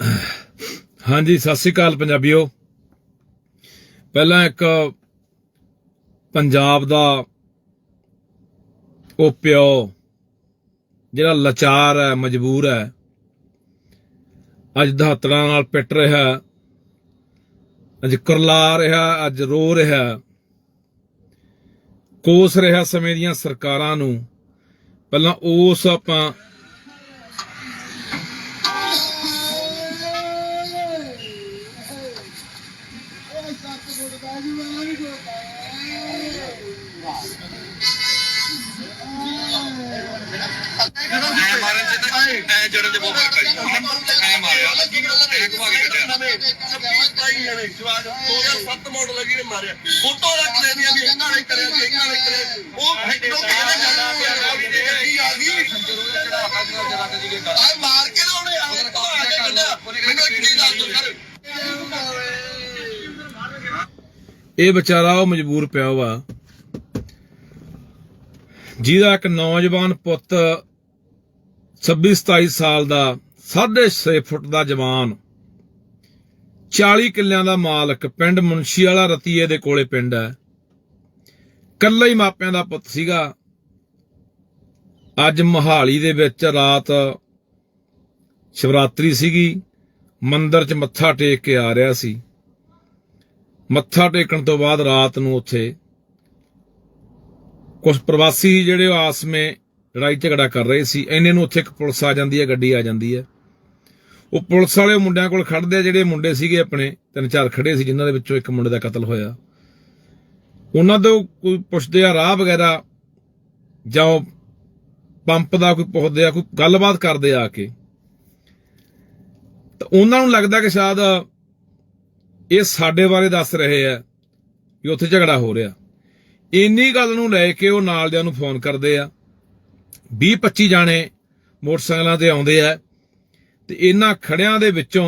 ਹਾਂਜੀ, ਸਤਿ ਸ੍ਰੀ ਅਕਾਲ ਪੰਜਾਬੀਓ। ਪਹਿਲਾਂ ਇੱਕ ਪੰਜਾਬ ਦਾ ਉਹ ਪਿਓ ਜਿਹੜਾ ਲਾਚਾਰ ਹੈ, ਮਜਬੂਰ ਹੈ, ਅੱਜ ਦਹਾਤੜਾਂ ਨਾਲ ਪਿੱਟ ਰਿਹਾ ਅੱਜ ਕਰਲਾ ਰਿਹਾ, ਅੱਜ ਰੋ ਰਿਹਾ ਕੋਸ ਰਿਹਾ ਸਮੇਂ ਦੀਆਂ ਸਰਕਾਰਾਂ ਨੂੰ। ਪਹਿਲਾਂ ਉਸ ਆਪਾਂ ਐ ਜੜਨ ਦੇ ਬਹੁਤ ਫ਼ਰਕ ਹੈ ਐ ਮਾਰਿਆ। ਐ ਘੁਮਾ ਕੇ ਕੱਢਿਆ। ਸੱਤ ਮਾਡਲ ਲੱਗੀ ਨੇ ਮਾਰਿਆ। ਫੋਟੋ ਰੱਖ ਲੈਂਦੀਆਂ ਵੀ ਇਹਨਾਂ ਨੇ ਕਰਿਆ ਸੀ ਇਹਨਾਂ ਨੇ ਕਰਿਆ। ਉਹ ਫੋਟੋ ਕਿਹਨੇ ਜਾਣਾ ਪਿਆ ਵੀ ਜੇ। ਗੱਡੀ ਆ ਗਈ ਆ ਮਾਰ ਕੇ ਉਹਨੇ ਆ ਕੇ ਕੱਢਿਆ। ਮੈਨੂੰ ਇੱਕ ਚੀਜ਼ ਦੱਸ ਦਿਓ ਸਰ। ਇਹ ਵਿਚਾਰਾ ਉਹ ਮਜਬੂਰ ਪਿਆ ਵਾ। ਜਿਹਦਾ ਇੱਕ ਨੌਜਵਾਨ ਪੁੱਤ 26 27 ਸਾਲ ਦਾ 6.5 ਫੁੱਟ ਦਾ ਜਵਾਨ। 40 ਕਿੱਲਿਆਂ ਦਾ ਮਾਲਕ ਪਿੰਡ ਮੁਨਸ਼ੀ ਵਾਲਾ ਰਤੀਏ ਦੇ ਕੋਲੇ ਪਿੰਡ ਹੈ। ਕੱਲਾ ਹੀ ਮਾਪਿਆਂ ਦਾ ਪੁੱਤ ਸੀਗਾ। ਅੱਜ ਮੋਹਾਲੀ ਦੇ ਵਿੱਚ ਰਾਤ ਸ਼ਿਵਰਾਤਰੀ ਸੀਗੀ। ਮੰਦਰ 'ਚ ਮੱਥਾ ਟੇਕ ਕੇ ਆ ਰਿਹਾ ਸੀ। ਮੱਥਾ ਟੇਕਣ ਤੋਂ ਬਾਅਦ ਰਾਤ ਨੂੰ ਉੱਥੇ ਕੁਝ ਪ੍ਰਵਾਸੀ ਜਿਹੜੇ ਉਹ ਆਸ ਲੜਾਈ ਝਗੜਾ ਕਰ ਰਹੇ ਸੀ। ਇੰਨੇ ਨੂੰ ਉੱਥੇ ਇੱਕ ਪੁਲਿਸ ਆ ਜਾਂਦੀ ਹੈ, ਗੱਡੀ ਆ ਜਾਂਦੀ ਹੈ। ਉਹ ਪੁਲਿਸ ਵਾਲੇ ਮੁੰਡਿਆਂ ਕੋਲ ਖੜਦੇ ਆ, ਜਿਹੜੇ ਮੁੰਡੇ ਸੀਗੇ ਆਪਣੇ, ਤਿੰਨ ਚਾਰ ਖੜੇ ਸੀ, ਜਿਨ੍ਹਾਂ ਦੇ ਵਿੱਚੋਂ ਇੱਕ ਮੁੰਡੇ ਦਾ ਕਤਲ ਹੋਇਆ। ਉਹਨਾਂ ਤੋਂ ਕੋਈ ਪੁੱਛਦੇ ਆ, ਰਾਹ ਵਗੈਰਾ ਜਾਂ ਉਹ ਪੰਪ ਦਾ ਕੋਈ ਪੁੱਛਦੇ ਆ, ਕੋਈ ਗੱਲਬਾਤ ਕਰਦੇ ਆ ਕੇ। ਤਾਂ ਉਹਨਾਂ ਨੂੰ ਲੱਗਦਾ ਕਿ ਸ਼ਾਇਦ ਇਹ ਸਾਡੇ ਬਾਰੇ ਦੱਸ ਰਹੇ ਆ ਵੀ ਉੱਥੇ ਝਗੜਾ ਹੋ ਰਿਹਾ। ਇੰਨੀ ਗੱਲ ਨੂੰ ਲੈ ਕੇ ਉਹ ਨਾਲ ਦਿਆਂ ਨੂੰ ਫੋਨ ਕਰਦੇ ਆ। 20 25 ਜਾਣੇ ਮੋਟਰਸਾਈਕਲਾਂ ਤੇ ਆਉਂਦੇ ਆ ਤੇ ਇਹਨਾਂ ਖੜਿਆਂ ਦੇ ਵਿੱਚੋਂ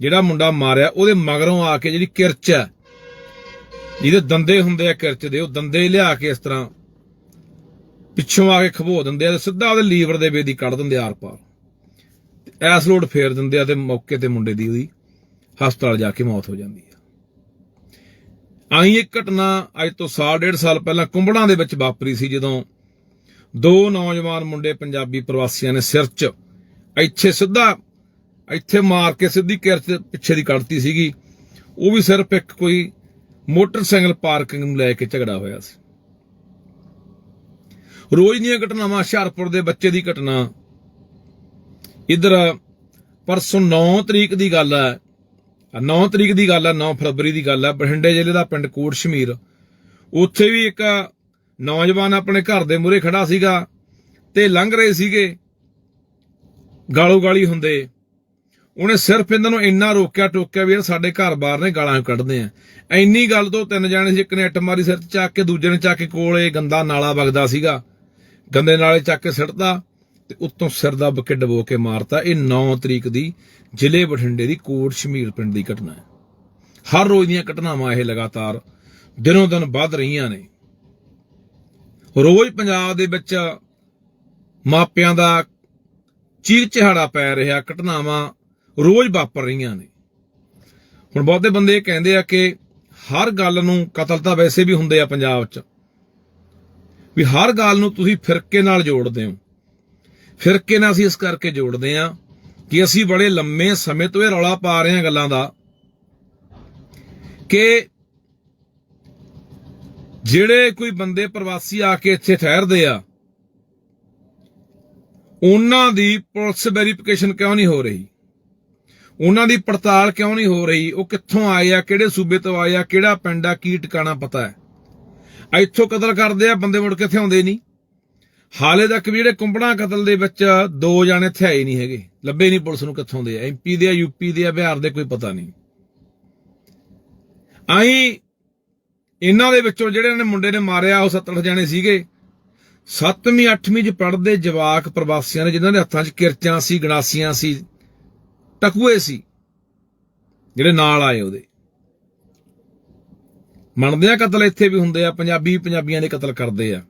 ਜਿਹੜਾ ਮੁੰਡਾ ਮਾਰਿਆ, ਉਹਦੇ ਮਗਰੋਂ ਆ ਕੇ ਜਿਹੜੀ ਕਿਰਚ ਹੈ ਜਿਹਦੇ ਦੰਦੇ ਹੁੰਦੇ ਆ ਕਿਰਚ ਦੇ, ਉਹ ਦੰਦੇ ਲਿਆ ਕੇ ਇਸ ਤਰ੍ਹਾਂ ਪਿੱਛੋਂ ਆ ਕੇ ਖਬੋ ਦਿੰਦੇ ਆ ਤੇ ਸਿੱਧਾ ਉਹਦੇ ਲੀਵਰ ਦੇ ਬੇਦੀ ਕੱਢ ਦਿੰਦੇ ਆਰ ਪਾਰ ਤੇ ਐਸ ਲੋਡ ਫੇਰ ਦਿੰਦੇ ਆ ਤੇ ਮੌਕੇ ਤੇ ਮੁੰਡੇ ਦੀ ਉਹਦੀ ਹਸਪਤਾਲ ਜਾ ਕੇ ਮੌਤ ਹੋ ਜਾਂਦੀ ਹੈ ਆਹੀ ਇੱਕ ਘਟਨਾ ਅੱਜ ਤੋਂ ਸਾਲ, ਡੇਢ ਸਾਲ ਪਹਿਲਾਂ ਕੁੰਬੜਾਂ ਦੇ ਵਿੱਚ ਵਾਪਰੀ ਸੀ ਜਦੋਂ ਦੋ ਨੌਜਵਾਨ ਮੁੰਡੇ ਪੰਜਾਬੀ ਪ੍ਰਵਾਸੀਆਂ ਨੇ ਸਿਰ 'ਚ ਇੱਥੇ ਸਿੱਧਾ ਇੱਥੇ ਮਾਰ ਕੇ ਸਿੱਧੀ ਕਿਰਚ ਪਿੱਛੇ ਦੀ ਕੱਢਤੀ ਸੀਗੀ। ਉਹ ਵੀ ਸਿਰਫ ਇੱਕ ਕੋਈ ਮੋਟਰਸਾਈਕਲ ਪਾਰਕਿੰਗ ਨੂੰ ਲੈ ਕੇ ਝਗੜਾ ਹੋਇਆ ਸੀ। ਰੋਜ਼ ਦੀਆਂ ਘਟਨਾਵਾਂ ਹੁਸ਼ਿਆਰਪੁਰ ਦੇ ਬੱਚੇ ਦੀ ਘਟਨਾ। ਇਧਰ ਪਰਸੋਂ 9 ਤਰੀਕ ਦੀ ਗੱਲ ਹੈ। 9 ਤਰੀਕ ਦੀ ਗੱਲ ਹੈ 9 ਫਰਵਰੀ ਦੀ ਗੱਲ ਹੈ। ਬਠਿੰਡੇ ਜ਼ਿਲ੍ਹੇ ਦਾ ਪਿੰਡ ਕੋਟ ਸ਼ਮੀਰ। ਉੱਥੇ ਵੀ ਇੱਕ ਨੌਜਵਾਨ ਆਪਣੇ ਘਰ ਦੇ ਮੂਹਰੇ ਖੜਾ ਸੀਗਾ ਤੇ ਲੰਘ ਰਹੇ ਸੀਗੇ। ਗਾਲੋ ਗਾਲੀ ਹੁੰਦੇ। ਉਹਨੇ ਸਿਰਫ ਇਹਨਾਂ ਨੂੰ ਇੰਨਾ ਰੋਕਿਆ ਟੋਕਿਆ ਵੀ ਇਹ ਸਾਡੇ ਘਰ-ਬਾਰ ਨੇ ਗਾਲਾਂ ਕੱਢਦੇ ਆ। ਇੰਨੀ ਗੱਲ ਤੋਂ ਤਿੰਨ ਜਾਣੇ ਸੀ, ਇੱਕ ਨੇ ਇੱਟ ਮਾਰੀ ਸਿਰ 'ਚ ਚੱਕ ਕੇ, ਦੂਜੇ ਨੇ ਚੱਕ ਕੇ ਕੋਲੇ ਗੰਦਾ ਨਾਲਾ ਵਗਦਾ ਸੀਗਾ। ਗੰਦੇ ਨਾਲੇ ਚੱਕ ਕੇ ਸਿੱਟਦਾ ਤੇ ਉੱਤੋਂ ਸਿਰ ਦਾ ਬਕੇ ਡਬੋ ਕੇ ਮਾਰਤਾ। ਇਹ 9 ਤਰੀਕ ਦੀ ਜ਼ਿਲ੍ਹੇ ਬਠਿੰਡੇ ਦੀ ਕੋਟ ਸ਼ਮੀਰ ਪਿੰਡ ਦੀ ਘਟਨਾ ਹੈ। ਹਰ ਰੋਜ਼ ਦੀਆਂ ਘਟਨਾਵਾਂ ਇਹ ਲਗਾਤਾਰ ਦਿਨੋਂ ਦਿਨ ਵੱਧ ਰਹੀਆਂ ਨੇ। ਰੋਜ਼ ਪੰਜਾਬ ਦੇ ਵਿੱਚ ਮਾਪਿਆਂ ਦਾ ਚੀਕ ਚਿਹਾੜਾ ਪੈ ਰਿਹਾ, ਘਟਨਾਵਾਂ ਰੋਜ਼ ਵਾਪਰ ਰਹੀਆਂ ਨੇ। ਹੁਣ ਬਹੁਤੇ ਬੰਦੇ ਇਹ ਕਹਿੰਦੇ ਆ ਕਿ ਹਰ ਗੱਲ ਨੂੰ ਕਤਲ ਤਾਂ ਵੈਸੇ ਵੀ ਹੁੰਦੇ ਆ ਪੰਜਾਬ 'ਚ। ਵੀ ਹਰ ਗੱਲ ਨੂੰ ਤੁਸੀਂ ਫਿਰਕੇ ਨਾਲ ਜੋੜਦੇ ਹੋ। ਫਿਰਕੇ ਨਾਲ ਅਸੀਂ ਇਸ ਕਰਕੇ ਜੋੜਦੇ ਆ ਕਿ ਅਸੀਂ ਬੜੇ ਲੰਮੇ ਸਮੇਂ ਤੋਂ ਇਹ ਰੌਲਾ ਪਾ ਰਹੇ ਹਾਂ ਗੱਲਾਂ ਦਾ ਕਿ ਜਿਹੜੇ ਕੋਈ ਬੰਦੇ ਪ੍ਰਵਾਸੀ ਆ ਕੇ ਇੱਥੇ ਠਹਿਰਦੇ ਆ, ਉਹਨਾਂ ਦੀ ਪੁਲਿਸ ਵੈਰੀਫਿਕੇਸ਼ਨ ਕਿਉਂ ਨਹੀਂ ਹੋ ਰਹੀ? ਉਹਨਾਂ ਦੀ ਪੜਤਾਲ ਕਿਉਂ ਨਹੀਂ ਹੋ ਰਹੀ? ਉਹ ਕਿੱਥੋਂ ਆਏ ਆ, ਕਿਹੜੇ ਸੂਬੇ ਤੋਂ ਆਏ ਆ, ਕਿਹੜਾ ਪਿੰਡ ਆ, ਕੀ ਟਿਕਾਣਾ ਪਤਾ ਹੈ? ਇੱਥੋਂ ਕਤਲ ਕਰਦੇ ਆ, ਬੰਦੇ ਮੁੜ ਕੇ ਇੱਥੇ ਆਉਂਦੇ ਨਹੀਂ। ਹਾਲੇ ਤੱਕ ਵੀ ਜਿਹੜੇ ਕੁੰਬੜਾ ਕਤਲ ਦੇ ਵਿੱਚ ਦੋ ਜਾਣੇ ਥਿਆਏ ਨਹੀਂ ਹੈਗੇ। ਲੱਭੇ ਨਹੀਂ ਪੁਲਿਸ ਨੂੰ ਕਿੱਥੋਂ ਦੇ ਆ। ਐਮਪੀ ਦੇ ਆ ਯੂਪੀ ਦੇ ਆ, ਬਿਹਾਰ ਦੇ ਕੋਈ ਪਤਾ ਨਹੀਂ। ਆਈ ਇਹਨਾਂ ਦੇ ਵਿੱਚੋਂ ਜਿਹੜੇ ਨੇ ਮੁੰਡੇ ਨੇ ਮਾਰਿਆ, ਉਹ 70 ਜਾਣੇ ਸੀਗੇ। 7ਵੀਂ 8ਵੀਂ ਚ ਪੜਦੇ ਜਵਾਕ ਪ੍ਰਵਾਸੀਆਂ ਨੇ, ਜਿਨ੍ਹਾਂ ਦੇ ਹੱਥਾਂ 'ਚ ਕਿਰਚਾਂ ਸੀ, ਗਣਾਸੀਆਂ ਸੀ, ਟਕੂਏ ਸੀ, ਜਿਹੜੇ ਨਾਲ ਆਏ ਉਹਦੇ। ਮੰਨਦੇ ਆ ਕਤਲ ਇੱਥੇ ਵੀ ਹੁੰਦੇ ਆ, ਪੰਜਾਬੀ ਪੰਜਾਬੀਆਂ ਦੇ ਕਤਲ ਕਰਦੇ ਆ।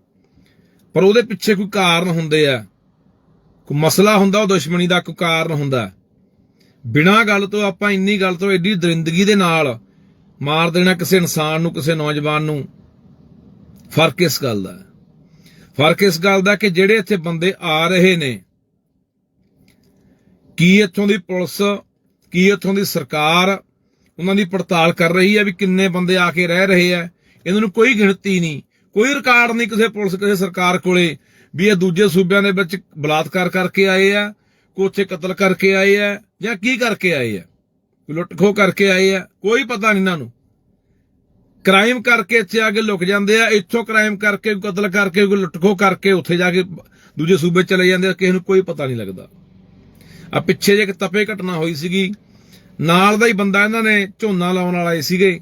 ਪਰ ਉਹਦੇ ਪਿੱਛੇ ਕੋਈ ਕਾਰਨ ਹੁੰਦੇ ਆ। ਕੋਈ ਮਸਲਾ ਹੁੰਦਾ, ਉਹ ਦੁਸ਼ਮਣੀ ਦਾ ਕੋਈ ਕਾਰਨ ਹੁੰਦਾ। ਬਿਨਾਂ ਗੱਲ ਤੋਂ ਆਪਾਂ ਇੰਨੀ ਗੱਲ ਤੋਂ ਐਡੀ ਦਰਿੰਦਗੀ ਦੇ ਨਾਲ ਮਾਰ ਦੇਣਾ ਕਿਸੇ ਇਨਸਾਨ ਨੂੰ, ਕਿਸੇ ਨੌਜਵਾਨ ਨੂੰ। ਫ਼ਰਕ ਇਸ ਗੱਲ ਦਾ ਫ਼ਰਕ ਇਸ ਗੱਲ ਦਾ ਕਿ ਜਿਹੜੇ ਇੱਥੇ ਬੰਦੇ ਆ ਰਹੇ ਨੇ, ਕੀ ਇੱਥੋਂ ਦੀ ਪੁਲਿਸ, ਕੀ ਇੱਥੋਂ ਦੀ ਸਰਕਾਰ ਉਹਨਾਂ ਦੀ ਪੜਤਾਲ ਕਰ ਰਹੀ ਹੈ ਵੀ ਕਿੰਨੇ ਬੰਦੇ ਆ ਕੇ ਰਹਿ ਰਹੇ ਆ ਇਹਨਾਂ ਨੂੰ ਕੋਈ ਗਿਣਤੀ ਨਹੀਂ, ਕੋਈ ਰਿਕਾਰਡ ਨਹੀਂ ਕਿਸੇ ਪੁਲਿਸ, ਕਿਸੇ ਸਰਕਾਰ ਕੋਲੇ ਵੀ ਇਹ ਦੂਜੇ ਸੂਬਿਆਂ ਦੇ ਵਿੱਚ ਬਲਾਤਕਾਰ ਕਰਕੇ ਆਏ ਆ ਕੋਈ ਉੱਥੇ ਕਤਲ ਕਰਕੇ ਆਏ ਆ ਜਾਂ ਕੀ ਕਰਕੇ ਆਏ ਆ ਕੋਈ ਲੁੱਟ ਖੋਹ ਕਰਕੇ ਆਏ ਆ, ਕੋਈ ਪਤਾ ਨਹੀਂ ਇਹਨਾਂ ਨੂੰ। ਕ੍ਰਾਈਮ ਕਰਕੇ ਇੱਥੇ ਆ ਕੇ ਲੁਕ ਜਾਂਦੇ ਆ, ਇੱਥੋਂ ਕ੍ਰਾਈਮ ਕਰਕੇ ਕਤਲ ਕਰਕੇ, ਕੋਈ ਲੁੱਟ ਖੋਹ ਕਰਕੇ ਉੱਥੇ ਜਾ ਕੇ ਦੂਜੇ ਸੂਬੇ ਚਲੇ ਜਾਂਦੇ ਆ, ਕਿਸੇ ਨੂੰ ਕੋਈ ਪਤਾ ਨਹੀਂ ਲੱਗਦਾ। ਆ ਪਿੱਛੇ ਜੇ ਇੱਕ ਤਪੇ ਘਟਨਾ ਹੋਈ ਸੀਗੀ, ਨਾਲ ਦਾ ਹੀ ਬੰਦਾ ਇਹਨਾਂ ਨੇ ਝੋਨਾ ਲਾਉਣ ਵਾਲੇ ਸੀਗੇ,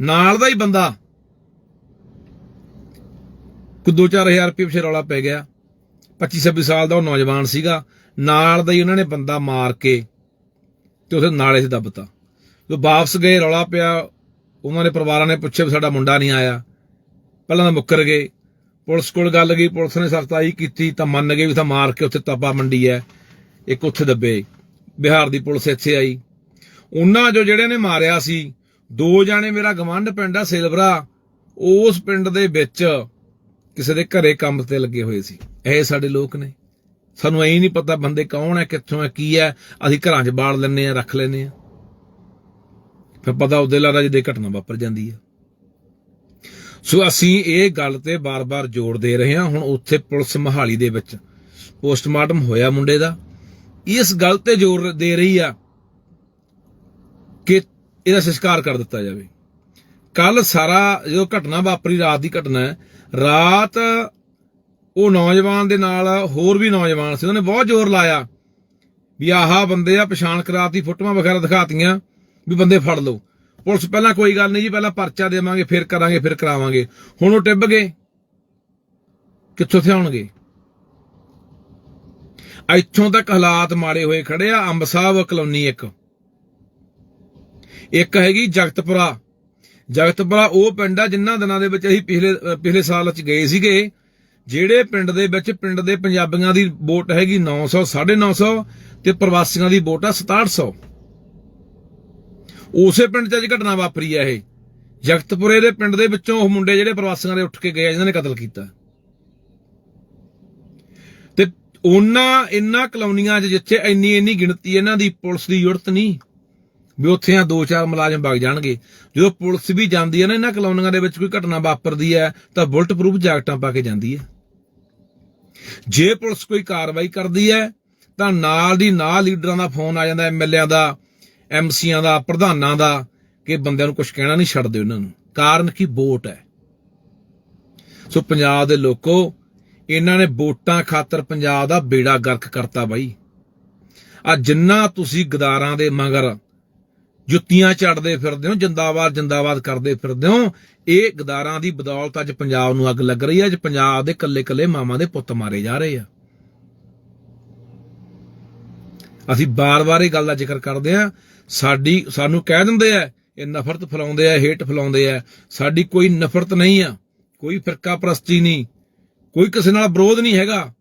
ਨਾਲ ਦਾ ਹੀ ਬੰਦਾ ਕੋਈ 2-4000 ਰੁਪਏ ਪਿਛੇ ਰੌਲਾ ਪੈ ਗਿਆ। 25-26 ਸਾਲ ਦਾ ਉਹ ਨੌਜਵਾਨ ਸੀਗਾ, ਨਾਲ ਦਾ ਹੀ ਉਹਨਾਂ ਨੇ ਬੰਦਾ ਮਾਰ ਕੇ ਤੇ ਉਥੇ ਨਾਲੇ 'ਚ ਦੱਬਤਾ ਜਦੋਂ ਵਾਪਸ ਗਏ, ਰੌਲਾ ਪਿਆ, ਉਹਨਾਂ ਦੇ ਪਰਿਵਾਰਾਂ ਨੇ ਪੁੱਛਿਆ ਵੀ ਸਾਡਾ ਮੁੰਡਾ ਨਹੀਂ ਆਇਆ। ਪਹਿਲਾਂ ਤਾਂ ਮੁੱਕਰ ਗਏ। ਪੁਲਿਸ ਕੋਲ ਗੱਲ ਗਈ, ਪੁਲਿਸ ਨੇ ਸਖਤਾਈ ਕੀਤੀ, ਤਾਂ ਮੰਨ ਗਏ ਵੀ ਤਾਂ ਮਾਰ ਕੇ ਉੱਥੇ ਤਪਾ ਮੰਡੀ ਹੈ। ਇੱਕ ਉੱਥੇ ਦੱਬੇ। ਬਿਹਾਰ ਦੀ ਪੁਲਿਸ ਇੱਥੇ ਆਈ। ਉਹਨਾਂ ਜੋ ਜਿਹੜੇ ਨੇ ਮਾਰਿਆ ਸੀ, ਦੋ ਜਾਣੇ ਮੇਰਾ ਗਵੰਡ ਪਿੰਡ ਆ ਸਿਲਵਰਾ ਉਸ ਪਿੰਡ ਦੇ ਵਿੱਚ ਕਿਸੇ ਦੇ ਘਰੇ ਕੰਮ ਤੇ ਲੱਗੇ ਹੋਏ ਸੀ। ਇਹ ਸਾਡੇ ਲੋਕ ਨੇ। ਸਾਨੂੰ ਐਂ ਨਹੀਂ ਪਤਾ ਬੰਦੇ ਕੌਣ ਹੈ, ਕਿੱਥੋਂ ਹੈ, ਕੀ ਹੈ। ਅਸੀਂ ਘਰਾਂ 'ਚ ਬਾੜ ਲੈਨੇ ਆ ਰੱਖ ਲੈਨੇ ਆ ਫਿਰ ਪਤਾ ਉਹਦੇ ਲਾਰਾ ਜਿਹਦੇ ਘਟਨਾ ਵਾਪਰ ਜਾਂਦੀ ਹੈ। ਸੋ ਅਸੀਂ ਇਹ ਗੱਲ ਤੇ ਬਾਰ-ਬਾਰ ਜ਼ੋਰ ਦੇ ਰਹੇ ਹਾਂ। ਹੁਣ ਉੱਥੇ ਪੁਲਿਸ ਮਹਾਲੀ ਦੇ ਵਿੱਚ ਪੋਸਟਮਾਰਟਮ ਹੋਇਆ ਮੁੰਡੇ ਦਾ। ਇਸ ਗੱਲ ਤੇ ਜ਼ੋਰ ਦੇ ਰਹੀ ਆ ਕਿ ਇਹਦਾ ਸੰਸਕਾਰ ਕਰ ਦਿੱਤਾ ਜਾਵੇ। ਕੱਲ ਸਾਰਾ ਜੋ ਘਟਨਾ ਵਾਪਰੀ, ਰਾਤ ਦੀ ਘਟਨਾ ਹੈ, ਰਾਤ ਉਹ ਨੌਜਵਾਨ ਦੇ ਨਾਲ ਹੋਰ ਵੀ ਨੌਜਵਾਨ ਸੀ। ਉਹਨੇ ਬਹੁਤ ਜ਼ੋਰ ਲਾਇਆ ਵੀ ਆਹ ਬੰਦੇ ਆ, ਪਛਾਣ ਕਰਾਤੀ, ਫੋਟੋਆਂ ਵਗੈਰਾ ਦਿਖਾਤੀਆਂ ਵੀ ਬੰਦੇ ਫੜ ਲਓ। ਪੁਲਿਸ ਪਹਿਲਾਂ ਕੋਈ ਗੱਲ ਨਹੀਂ ਜੀ, ਪਹਿਲਾਂ ਪਰਚਾ ਦੇਵਾਂਗੇ, ਫਿਰ ਕਰਾਂਗੇ, ਫਿਰ ਕਰਾਵਾਂਗੇ। ਹੁਣ ਉਹ ਟਿੱਬ ਗਏ। ਕਿੱਥੋਂ ਤੇ ਇੱਥੋਂ ਤੱਕ ਹਾਲਾਤ ਮਾੜੇ ਹੋਏ ਖੜੇ ਆ। ਅੰਬ ਸਾਹਿਬ ਕਲੋਨੀ ਇੱਕ। ਇੱਕ ਹੈਗੀ ਜਗਤਪੁਰਾ। ਜਗਤਪੁਰਾ ਉਹ ਪਿੰਡ ਆ ਜਿੰਨਾ ਦਿਨਾਂ ਦੇ ਵਿੱਚ ਅਸੀਂ ਪਿਛਲੇ ਪਿਛਲੇ ਸਾਲ ਚ ਗਏ ਸੀਗੇ। ਜਿਹੜੇ ਪਿੰਡ ਦੇ ਵਿੱਚ ਪਿੰਡ ਦੇ ਪੰਜਾਬੀਆਂ ਦੀ ਵੋਟ ਹੈਗੀ 900 950 ਤੇ ਪ੍ਰਵਾਸੀਆਂ ਦੀ ਵੋਟ ਆ 6700 ਉਸੇ ਪਿੰਡ 'ਚ ਅੱਜ ਘਟਨਾ ਵਾਪਰੀ ਆ ਇਹ। ਜਗਤਪੁਰੇ ਦੇ ਪਿੰਡ ਦੇ ਵਿੱਚੋਂ ਉਹ ਮੁੰਡੇ ਜਿਹੜੇ ਪ੍ਰਵਾਸੀਆਂ ਦੇ ਉੱਠ ਕੇ ਗਏ ਆ, ਜਿਨ੍ਹਾਂ ਨੇ ਕਤਲ ਕੀਤਾ। ਤੇ ਉਹਨਾਂ ਇੰਨਾ ਕਲੋਨੀਆਂ 'ਚ ਜਿੱਥੇ ਇੰਨੀ ਇੰਨੀ ਗਿਣਤੀ ਇਹਨਾਂ ਦੀ ਪੁਲਿਸ ਦੀ ਯੁਰਤ ਨਹੀਂ ਵੀ ਉੱਥੇ ਆ ਦੋ ਚਾਰ ਮੁਲਾਜ਼ਮ ਵਗ ਜਾਣਗੇ। ਜਦੋਂ ਪੁਲਿਸ ਵੀ ਜਾਂਦੀ ਹੈ ਨਾ ਇਹਨਾਂ ਕਲੋਨੀਆਂ ਦੇ ਵਿੱਚ ਕੋਈ ਘਟਨਾ ਵਾਪਰਦੀ ਹੈ ਤਾਂ ਬੁਲਟ ਪ੍ਰੂਫ ਜੈਕਟਾਂ ਪਾ ਕੇ ਜਾਂਦੀ ਹੈ ਜੇ ਪੁਲਿਸ ਕੋਈ ਕਾਰਵਾਈ ਕਰਦੀ ਹੈ, ਤਾਂ ਨਾਲ ਦੀ ਨਾਲ ਲੀਡਰਾਂ ਦਾ ਫੋਨ ਆ ਜਾਂਦਾ ਐਮਐਲਏਆਂ ਦਾ ਐਮਸੀਆਂ ਦਾ, ਪ੍ਰਧਾਨਾਂ ਦਾ, ਕਿ ਬੰਦਿਆਂ ਨੂੰ ਕੁਝ ਕਹਿਣਾ ਨਹੀਂ ਛੱਡਦੇ ਉਹਨਾਂ ਨੂੰ। ਕਾਰਨ ਕੀ? ਵੋਟ ਹੈ। ਸੋ ਪੰਜਾਬ ਦੇ ਲੋਕੋ, ਇਹਨਾਂ ਨੇ ਵੋਟਾਂ ਖਾਤਰ ਪੰਜਾਬ ਦਾ ਬੇੜਾ ਗਰਕ ਕਰਤਾ ਬਾਈ। ਆ ਜਿੰਨਾ ਤੁਸੀਂ ਗਦਾਰਾਂ ਦੇ ਮਗਰ ਜੁੱਤੀਆਂ ਚੜਦੇ ਫਿਰਦੇ ਹੋ, ਜਿੰਦਾਬਾਦ ਜਿੰਦਾਬਾਦ ਕਰਦੇ ਫਿਰਦੇ ਹੋ, ਇਹ ਗਦਾਰਾਂ ਦੀ ਬਦੌਲਤ ਅੱਜ ਪੰਜਾਬ ਨੂੰ ਅੱਗ ਲੱਗ ਰਹੀ ਹੈ, ਅੱਜ ਪੰਜਾਬ ਦੇ ਕੱਲੇ-ਕੱਲੇ ਮਾਵਾਂ ਦੇ ਪੁੱਤ ਮਾਰੇ ਜਾ ਰਹੇ ਆ। ਅਸੀਂ ਬਾਰ-ਬਾਰ ਇਹ ਗੱਲ ਦਾ ਜ਼ਿਕਰ ਕਰਦੇ ਆ ਸਾਡੀ, ਸਾਨੂੰ ਕਹਿ ਦਿੰਦੇ ਆ, ਇਹ ਨਫ਼ਰਤ ਫੈਲਾਉਂਦੇ ਆ ਹੇਟ ਫੈਲਾਉਂਦੇ ਆ, ਸਾਡੀ ਕੋਈ ਨਫ਼ਰਤ ਨਹੀਂ ਆ, ਕੋਈ ਫਿਰਕਾ ਪ੍ਰਸਤੀ ਨਹੀਂ, ਕੋਈ ਕਿਸੇ ਨਾਲ ਵਿਰੋਧ ਨਹੀਂ ਹੈਗਾ।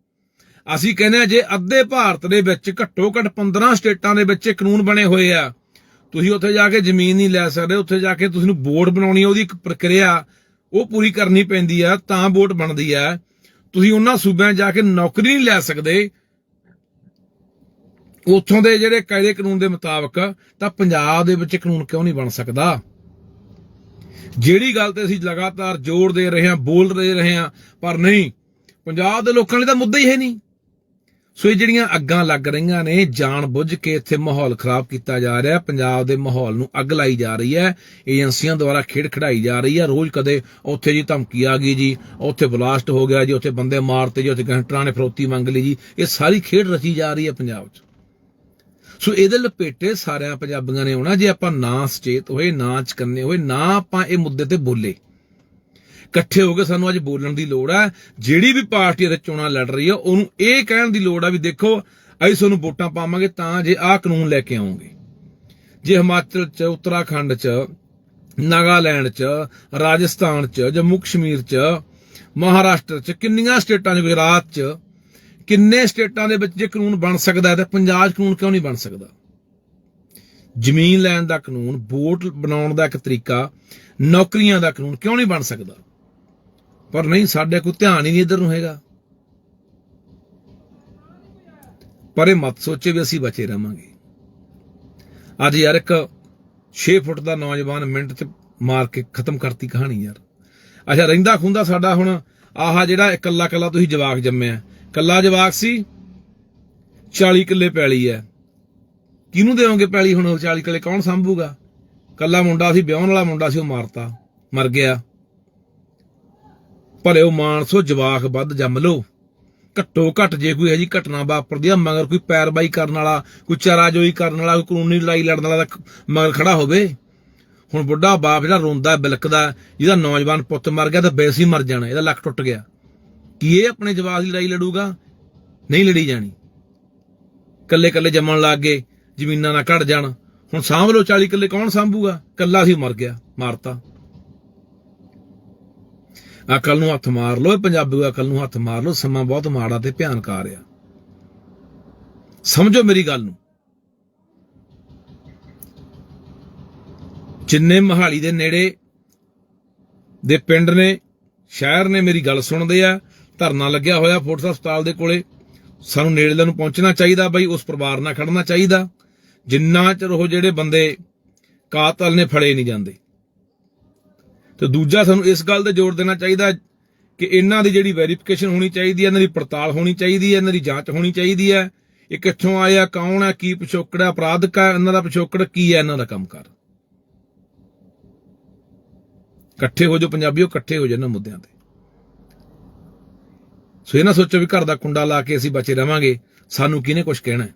ਅਸੀਂ ਕਹਿੰਦੇ ਆ ਜੇ ਅੱਧੇ ਭਾਰਤ ਦੇ ਵਿੱਚ ਘੱਟੋ ਘੱਟ 15 ਸਟੇਟਾਂ ਦੇ ਵਿੱਚ ਇਹ ਕਾਨੂੰਨ ਬਣੇ ਹੋਏ ਆ ਤੁਸੀਂ ਉੱਥੇ ਜਾ ਕੇ ਜ਼ਮੀਨ ਨਹੀਂ ਲੈ ਸਕਦੇ, ਉੱਥੇ ਜਾ ਕੇ ਤੁਸੀਂ ਨੂੰ ਵੋਟ ਬਣਾਉਣੀ ਆ, ਉਹਦੀ ਇੱਕ ਪ੍ਰਕਿਰਿਆ, ਉਹ ਪੂਰੀ ਕਰਨੀ ਪੈਂਦੀ ਆ, ਤਾਂ ਵੋਟ ਬਣਦੀ ਆ। ਤੁਸੀਂ ਉਹਨਾਂ ਸੂਬਿਆਂ ਜਾ ਕੇ ਨੌਕਰੀ ਨਹੀਂ ਲੈ ਸਕਦੇ। ਉੱਥੋਂ ਦੇ ਜਿਹੜੇ ਕਾਇਦੇ ਕਾਨੂੰਨ ਦੇ ਮੁਤਾਬਕ, ਤਾਂ ਪੰਜਾਬ ਦੇ ਵਿੱਚ ਕਾਨੂੰਨ ਕਿਉਂ ਨਹੀਂ ਬਣ ਸਕਦਾ? ਜਿਹੜੀ ਗੱਲ ਤੇ ਅਸੀਂ ਲਗਾਤਾਰ ਜ਼ੋਰ ਦੇ ਰਹੇ ਹਾਂ, ਬੋਲ ਰਹੇ ਰਹੇ ਹਾਂ, ਪਰ ਨਹੀਂ, ਪੰਜਾਬ ਦੇ ਲੋਕਾਂ ਲਈ ਤਾਂ ਮੁੱਦਾ ਹੀ ਹੈ ਨਹੀਂ। ਸੋ ਇਹ ਜਿਹੜੀਆਂ ਅੱਗਾਂ ਲੱਗ ਰਹੀਆਂ ਨੇ, ਜਾਣ ਬੁੱਝ ਕੇ ਇੱਥੇ ਮਾਹੌਲ ਖਰਾਬ ਕੀਤਾ ਜਾ ਰਿਹਾ ਪੰਜਾਬ ਦੇ ਮਾਹੌਲ ਨੂੰ ਅੱਗ ਲਾਈ ਜਾ ਰਹੀ ਹੈ। ਏਜੰਸੀਆਂ ਦੁਆਰਾ ਖੇਡ ਖੜਾਈ ਜਾ ਰਹੀ ਹੈ। ਰੋਜ਼ ਕਦੇ ਉੱਥੇ ਜੀ ਧਮਕੀ ਆ ਗਈ ਜੀ, ਉੱਥੇ ਬਲਾਸਟ ਹੋ ਗਿਆ ਜੀ, ਉੱਥੇ ਬੰਦੇ ਮਾਰਤੇ ਜੀ, ਉੱਥੇ ਗੈਂਗਸਟਰਾਂ ਨੇ ਫਰੋਤੀ ਮੰਗ ਲਈ ਜੀ। ਇਹ ਸਾਰੀ ਖੇਡ ਰਚੀ ਜਾ ਰਹੀ ਹੈ ਪੰਜਾਬ 'ਚ। ਸੋ ਇਹਦੇ ਲਪੇਟੇ ਸਾਰਿਆਂ ਪੰਜਾਬੀਆਂ ਨੇ ਆਉਣਾ, ਜੇ ਆਪਾਂ ਨਾ ਸਚੇਤ ਹੋਏ, ਨਾ ਚਕੰਨੇ ਹੋਏ, ਨਾ ਆਪਾਂ ਇਹ ਮੁੱਦੇ ਤੇ ਬੋਲੇ। ਇਕੱਠੇ ਹੋ ਕੇ ਸਾਨੂੰ ਅੱਜ ਬੋਲਣ ਦੀ ਲੋੜ ਹੈ ਜਿਹੜੀ ਵੀ ਪਾਰਟੀ ਇਹਦੇ ਚੋਣਾਂ ਲੜ ਰਹੀ ਹੈ ਉਹਨੂੰ ਇਹ ਕਹਿਣ ਦੀ ਲੋੜ ਹੈ ਵੀ ਦੇਖੋ, ਅਸੀਂ ਤੁਹਾਨੂੰ ਵੋਟਾਂ ਪਾਵਾਂਗੇ ਤਾਂ ਜੇ ਆਹ ਕਾਨੂੰਨ ਲੈ ਕੇ ਆਉਂਗੇ ਜੇ ਹਿਮਾਚਲ ਚ, ਉੱਤਰਾਖੰਡ ਚ, ਨਾਗਾਲੈਂਡ ਚ, ਰਾਜਸਥਾਨ ਚ, ਜੰਮੂ ਕਸ਼ਮੀਰ ਚ, ਮਹਾਰਾਸ਼ਟਰ ਚ, ਕਿੰਨੀਆਂ ਸਟੇਟਾਂ ਚ ਗੁਜਰਾਤ ਚ, ਕਿੰਨੇ ਸਟੇਟਾਂ ਦੇ ਵਿੱਚ ਜੇ ਕਾਨੂੰਨ ਬਣ ਸਕਦਾ ਹੈ ਤਾਂ ਪੰਜਾਬ 'ਚ ਕਾਨੂੰਨ ਕਿਉਂ ਨਹੀਂ ਬਣ ਸਕਦਾ? ਜ਼ਮੀਨ ਲੈਣ ਦਾ ਕਾਨੂੰਨ, ਵੋਟ ਬਣਾਉਣ ਦਾ ਇੱਕ ਤਰੀਕਾ, ਨੌਕਰੀਆਂ ਦਾ ਕਾਨੂੰਨ ਕਿਉਂ ਨਹੀਂ ਬਣ ਸਕਦਾ? ਪਰ ਨਹੀਂ, ਸਾਡੇ ਕੋਈ ਧਿਆਨ ਹੀ ਨਹੀਂ ਇਧਰ ਨੂੰ ਹੈਗਾ। ਪਰ ਇਹ ਮਤ ਸੋਚੇ ਵੀ ਅਸੀਂ ਬਚੇ ਰਵਾਂਗੇ ਅੱਜ ਯਾਰ ਇੱਕ 6 ਫੁੱਟ ਦਾ ਨੌਜਵਾਨ ਮਿੰਟ ਚ ਮਾਰ ਕੇ ਖਤਮ ਕਰਤੀ ਕਹਾਣੀ ਯਾਰ। ਅੱਛਾ, ਰਹਿੰਦਾ ਖੁੰਦਾ ਸਾਡਾ ਹੁਣ ਆਹ ਜਿਹੜਾ ਇਕੱਲਾ ਇਕੱਲਾ ਤੁਸੀਂ ਜਵਾਕ ਜੰਮਿਆ। ਇਕੱਲਾ ਜਵਾਕ ਸੀ 40 ਕਿੱਲੇ ਪੈਲੀ ਐ ਕਿਹਨੂੰ ਦੇਵੋਗੇ ਪੈਲੀ ਹੁਣ ਉਹ 40 ਕਿੱਲੇ? ਕੌਣ ਸੰਭੂਗਾ? ਕੱਲਾ ਮੁੰਡਾ ਸੀ, ਵਿਆਹਣ ਵਾਲਾ ਮੁੰਡਾ ਸੀ, ਉਹ ਮਾਰਤਾ, ਮਰ ਗਿਆ। ਭਲੇ ਉਹ ਮਾਨਸੋ ਜਵਾਕ ਵੱਧ ਜੰਮ ਲੋ ਘੱਟੋ ਘੱਟ ਜੇ ਕੋਈ ਅਜੀ ਘਟਨਾ ਵਾਪਰਦੀ ਆ, ਮਗਰ ਕੋਈ ਪੈਰਵਾਈ ਕਰਨ ਵਾਲਾ, ਕੋਈ ਚਾਰਾਜੋਈ ਕਰਨ ਵਾਲਾ, ਕੋਈ ਕਾਨੂੰਨੀ ਲੜਾਈ ਲੜਨ ਵਾਲਾ ਮਗਰ ਖੜਾ ਹੋਵੇ। ਹੁਣ ਬੁੱਢਾ ਬਾਪ ਜਿਹੜਾ ਰੋਂਦਾ, ਬਿਲਕਦਾ, ਜਿਹਦਾ ਨੌਜਵਾਨ ਪੁੱਤ ਮਰ ਗਿਆ ਤਾਂ ਬੇਸ ਮਰ ਜਾਣਾ, ਇਹਦਾ ਲੱਕ ਟੁੱਟ ਗਿਆ। ਕੀ ਇਹ ਆਪਣੇ ਜਵਾਕ ਦੀ ਲੜਾਈ ਲੜੂਗਾ? ਨਹੀਂ ਲੜੀ ਜਾਣੀ। ਕੱਲੇ ਕੱਲੇ ਜੰਮਣ ਲੱਗ ਗਏ, ਜ਼ਮੀਨਾਂ ਨਾ ਘਟ ਜਾਣ। ਹੁਣ ਸਾਂਭ ਲੋ 40 ਕਿੱਲੇ ਕੌਣ ਸਾਂਭੂਗਾ? ਕੱਲਾ ਸੀ ਮਰ ਗਿਆ, ਮਾਰਤਾ। ਅਕਲ ਨੂੰ ਹੱਥ ਮਾਰ ਲਓ ਪੰਜਾਬੀ ਅਕਲ ਨੂੰ ਹੱਥ ਮਾਰ ਲਓ, ਸਮਾਂ ਬਹੁਤ ਮਾੜਾ ਤੇ ਭਿਆਨਕ ਆ। ਰਿਹਾ ਸਮਝੋ ਮੇਰੀ ਗੱਲ ਨੂੰ। ਜਿੰਨੇ ਮਹਾਲੀ ਦੇ ਨੇੜੇ ਦੇ ਪਿੰਡ ਨੇ, ਸ਼ਹਿਰ ਨੇ ਮੇਰੀ ਗੱਲ ਸੁਣਦੇ ਆ, ਧਰਨਾ ਲੱਗਿਆ ਹੋਇਆ ਫੋਰਟਸ ਹਸਪਤਾਲ ਦੇ ਕੋਲੇ, ਸਾਨੂੰ ਨੇੜਲੇ ਨੂੰ ਪਹੁੰਚਣਾ ਚਾਹੀਦਾ ਬਈ, ਉਸ ਪਰਿਵਾਰ ਨਾਲ ਖੜਨਾ ਚਾਹੀਦਾ। ਜਿੰਨਾ ਚਿਰ ਉਹ ਜਿਹੜੇ ਬੰਦੇ ਕਾਤਲ ਨੇ, ਫੜੇ ਨਹੀਂ ਜਾਂਦੇ। ਤੇ ਦੂਜਾ ਸਾਨੂੰ ਇਸ ਗੱਲ ਤੇ ਜ਼ੋਰ ਦੇਣਾ ਚਾਹੀਦਾ ਕਿ ਇਹਨਾਂ ਦੀ ਜਿਹੜੀ ਵੈਰੀਫਿਕੇਸ਼ਨ ਹੋਣੀ ਚਾਹੀਦੀ ਹੈ, ਇਹਨਾਂ ਦੀ ਪੜਤਾਲ ਹੋਣੀ ਚਾਹੀਦੀ ਹੈ, ਇਹਨਾਂ ਦੀ ਜਾਂਚ ਹੋਣੀ ਚਾਹੀਦੀ ਹੈ, ਇਹ ਕਿੱਥੋਂ ਆਇਆ, ਕੌਣ ਹੈ, ਕੀ ਪਿਛੋਕੜ ਹੈ, ਅਪਰਾਧਕ ਹੈ, ਇਹਨਾਂ ਦਾ ਪਿਛੋਕੜ ਕੀ ਹੈ, ਇਹਨਾਂ ਦਾ ਕੰਮਕਾਰ। ਇਕੱਠੇ ਹੋ ਜਾਓ ਪੰਜਾਬੀਓ, ਇਕੱਠੇ ਹੋ ਜਾਓ ਇਹਨਾਂ ਮੁੱਦਿਆਂ ਤੇ। ਸੋ ਇਹ ਨਾ ਸੋਚੋ ਵੀ ਘਰ ਦਾ ਕੁੰਡਾ ਲਾ ਕੇ ਅਸੀਂ ਬਚੇ ਰਵਾਂਗੇ, ਸਾਨੂੰ ਕਿਹਨੇ ਕੁਝ ਕਹਿਣਾ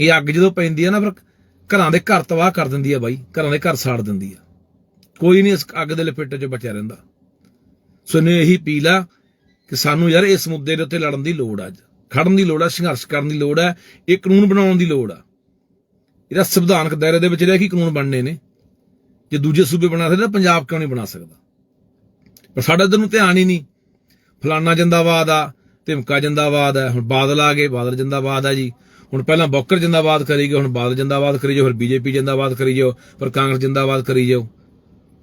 ਇਹ ਅੱਗ ਜਦੋਂ ਪੈਂਦੀ ਹੈ ਨਾ ਫਿਰ ਘਰਾਂ ਦੇ ਘਰ ਤਬਾਹ ਕਰ ਦਿੰਦੀ ਹੈ ਬਾਈ, ਘਰਾਂ ਦੇ ਘਰ ਸਾੜ ਦਿੰਦੀ ਹੈ। ਕੋਈ ਨਹੀਂ ਇਸ ਅੱਗ ਦੇ ਲਪੇਟੇ 'ਚ ਬਚਿਆ ਰਹਿੰਦਾ। ਸੋ ਨੇ ਇਹੀ ਪੀਲਾ ਕਿ ਸਾਨੂੰ ਯਾਰ ਇਸ ਮੁੱਦੇ ਦੇ ਉੱਤੇ ਲੜਨ ਦੀ ਲੋੜ ਆ ਅੱਜ। ਖੜਨ ਦੀ ਲੋੜ ਆ, ਸੰਘਰਸ਼ ਕਰਨ ਦੀ ਲੋੜ ਆ, ਇਹ ਕਾਨੂੰਨ ਬਣਾਉਣ ਦੀ ਲੋੜ ਆ। ਇਹਦਾ ਸੰਵਿਧਾਨਕ ਦਾਇਰੇ ਦੇ ਵਿੱਚ ਰਹਿ ਕੇ ਕਾਨੂੰਨ ਬਣਨੇ ਨੇ। ਜੇ ਦੂਜੇ ਸੂਬੇ ਬਣਾ ਸਕਦੇ ਤਾਂ ਪੰਜਾਬ ਕਿਉਂ ਨਹੀਂ ਬਣਾ ਸਕਦਾ? ਪਰ ਸਾਡਾ ਇਧਰ ਨੂੰ ਧਿਆਨ ਹੀ ਨਹੀਂ। ਫਲਾਨਾ ਜਿੰਦਾਬਾਦ ਆ, ਧਿਮਕਾ ਜਿੰਦਾਬਾਦ ਹੈ ਹੁਣ ਬਾਦਲ ਆ ਗਏ, ਬਾਦਲ ਜਿੰਦਾਬਾਦ ਆ ਜੀ। ਹੁਣ ਪਹਿਲਾਂ ਬੌਕਰ ਜਿੰਦਾਬਾਦ ਕਰੀ ਗਏ, ਹੁਣ ਬਾਦਲ ਜਿੰਦਾਬਾਦ ਕਰੀ ਜਾਓ, ਫਿਰ ਬੀਜੇਪੀ ਜਿੰਦਾਬਾਦ ਕਰੀ ਜਾਓ, ਫਿਰ ਕਾਂਗਰਸ ਜਿੰਦਾਬਾਦ ਕਰੀ ਜਾਓ।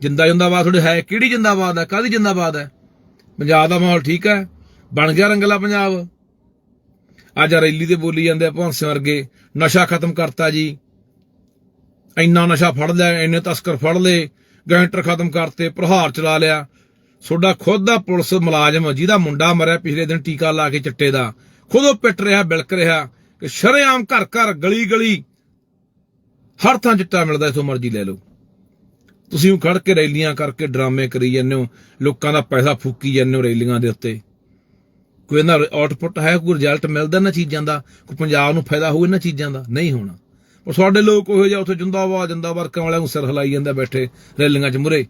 ਜਿੰਦਾ ਜਿੰਦਾਬਾਦ ਤੁਹਾਡੇ ਹੈ, ਕਿਹੜੀ ਜਿੰਦਾਬਾਦ ਹੈ, ਕਾਹਦੀ ਜਿੰਦਾਬਾਦ ਹੈ? ਪੰਜਾਬ ਦਾ ਮਾਹੌਲ ਠੀਕ ਹੈ, ਬਣ ਗਿਆ ਰੰਗਲਾ ਪੰਜਾਬ। ਅੱਜ ਰੈਲੀ ਤੇ ਬੋਲੀ ਜਾਂਦੇ ਆ ਭੌਂਸੇ ਵਰਗੇ, ਨਸ਼ਾ ਖਤਮ ਕਰਤਾ ਜੀ। ਇੰਨਾ ਨਸ਼ਾ ਫੜ ਲਿਆ, ਇੰਨੇ ਤਸਕਰ ਫੜ ਲਏ ਗੈਂਟਰ ਖਤਮ ਕਰਤੇ, ਪ੍ਰਹਾਰ ਚਲਾ ਲਿਆ। ਤੁਹਾਡਾ ਖੁਦ ਦਾ ਪੁਲਿਸ ਮੁਲਾਜ਼ਮ, ਜਿਹਦਾ ਮੁੰਡਾ ਮਰਿਆ ਪਿਛਲੇ ਦਿਨ ਟੀਕਾ ਲਾ ਕੇ ਚਿੱਟੇ ਦਾ, ਖੁਦ ਉਹ ਪਿੱਟ ਰਿਹਾ, ਬਿਲਕ ਰਿਹਾ, ਕਿ ਸ਼ਰੇਆਮ ਘਰ ਘਰ ਗਲੀ ਗਲੀ ਹਰ ਥਾਂ ਚਿੱਟਾ ਮਿਲਦਾ, ਇਥੋਂ ਮਰਜ਼ੀ ਲੈ ਲਓ। ਤੁਸੀਂ ਉਹ ਖੜ ਕੇ ਰੈਲੀਆਂ ਕਰਕੇ ਡਰਾਮੇ ਕਰੀ ਜਾਂਦੇ ਹੋ, ਲੋਕਾਂ ਦਾ ਪੈਸਾ ਫੂਕੀ ਜਾਂਦੇ ਹੋ ਰੈਲੀਆਂ ਦੇ ਉੱਤੇ। ਕੋਈ ਇਹਨਾਂ ਆਊਟਪੁੱਟ ਹੈ, ਕੋਈ ਰਿਜ਼ਲਟ ਮਿਲਦਾ ਇਹਨਾਂ ਚੀਜ਼ਾਂ ਦਾ? ਕੋਈ ਪੰਜਾਬ ਨੂੰ ਫਾਇਦਾ ਹੋਊ ਇਹਨਾਂ ਚੀਜ਼ਾਂ ਦਾ? ਨਹੀਂ ਹੋਣਾ। ਪਰ ਸਾਡੇ ਲੋਕ ਉਹੋ ਜਿਹਾ ਉੱਥੇ ਜਿੰਦਾਬਾਦ ਜਿੰਦਾਬਾਦ ਵਰਕਾਂ ਵਾਲਿਆਂ ਨੂੰ ਸਿਰ ਹਿਲਾਈ ਜਾਂਦਾ ਬੈਠੇ ਰੈਲੀਆਂ 'ਚ ਮੁਰੇ।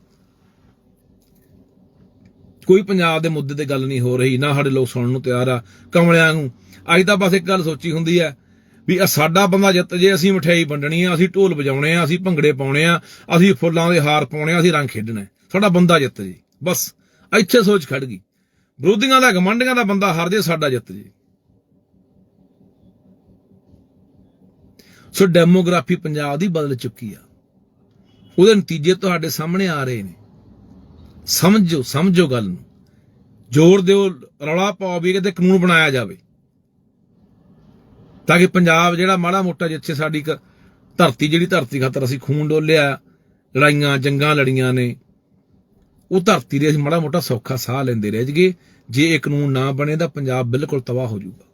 ਕੋਈ ਪੰਜਾਬ ਦੇ ਮੁੱਦੇ ਤੇ ਗੱਲ ਨਹੀਂ ਹੋ ਰਹੀ, ਨਾ ਸਾਡੇ ਲੋਕ ਸੁਣਨ ਨੂੰ ਤਿਆਰ ਆ। ਕਮਲਿਆਂ ਨੂੰ ਅੱਜ ਤਾਂ ਬਸ ਇੱਕ ਗੱਲ ਸੋਚੀ ਹੁੰਦੀ ਹੈ ਵੀ ਆ ਸਾਡਾ ਬੰਦਾ ਜਿੱਤ ਜੇ ਅਸੀਂ ਮਠਿਆਈ ਵੰਡਣੀ ਆ, ਅਸੀਂ ਢੋਲ ਵਜਾਉਣੇ ਆ, ਅਸੀਂ ਭੰਗੜੇ ਪਾਉਣੇ ਆ, ਅਸੀਂ ਫੁੱਲਾਂ ਦੇ ਹਾਰ ਪਾਉਣੇ ਆ, ਅਸੀਂ ਰੰਗ ਖੇਡਣਾ। ਸਾਡਾ ਬੰਦਾ ਜਿੱਤ ਜੇ। ਬਸ, ਇੱਥੇ ਸੋਚ ਖੜ ਗਈ। ਵਿਰੋਧੀਆਂ ਦਾ ਗਮੰਡੀਆਂ ਦਾ ਬੰਦਾ ਹਾਰ ਜੇ, ਸਾਡਾ ਜਿੱਤ ਜੇ। ਸੋ ਡੈਮੋਗ੍ਰਾਫੀ ਪੰਜਾਬ ਦੀ ਬਦਲ ਚੁੱਕੀ ਆ। ਉਹਦੇ ਨਤੀਜੇ ਤੁਹਾਡੇ ਸਾਹਮਣੇ ਆ ਰਹੇ ਨੇ। ਸਮਝੋ ਸਮਝੋ ਗੱਲ ਨੂੰ। ਜ਼ੋਰ ਦਿਓ, ਰੌਲਾ ਪਾਓ ਵੀ ਕਿਤੇ ਕਾਨੂੰਨ ਬਣਾਇਆ ਜਾਵੇ। ਤਾਂ ਕਿ ਪੰਜਾਬ ਜਿਹੜਾ ਮਾੜਾ ਮੋਟਾ ਜਿੱਥੇ ਸਾਡੀ ਇੱਕ ਧਰਤੀ ਜਿਹੜੀ ਧਰਤੀ ਖਾਤਰ ਅਸੀਂ ਖੂਨ ਡੋਲਿਆ, ਲੜਾਈਆਂ, ਜੰਗਾਂ ਲੜੀਆਂ ਨੇ, ਉਹ ਧਰਤੀ ਦੇ ਅਸੀਂ ਮਾੜਾ ਮੋਟਾ ਸੌਖਾ ਸਾਹ ਲੈਂਦੇ ਰਹਿ ਜਗੇ ਜੇ ਇਹ ਕਾਨੂੰਨ ਨਾ ਬਣੇ ਤਾਂ ਪੰਜਾਬ ਬਿਲਕੁਲ ਤਬਾਹ ਹੋ ਜਾਊਗਾ।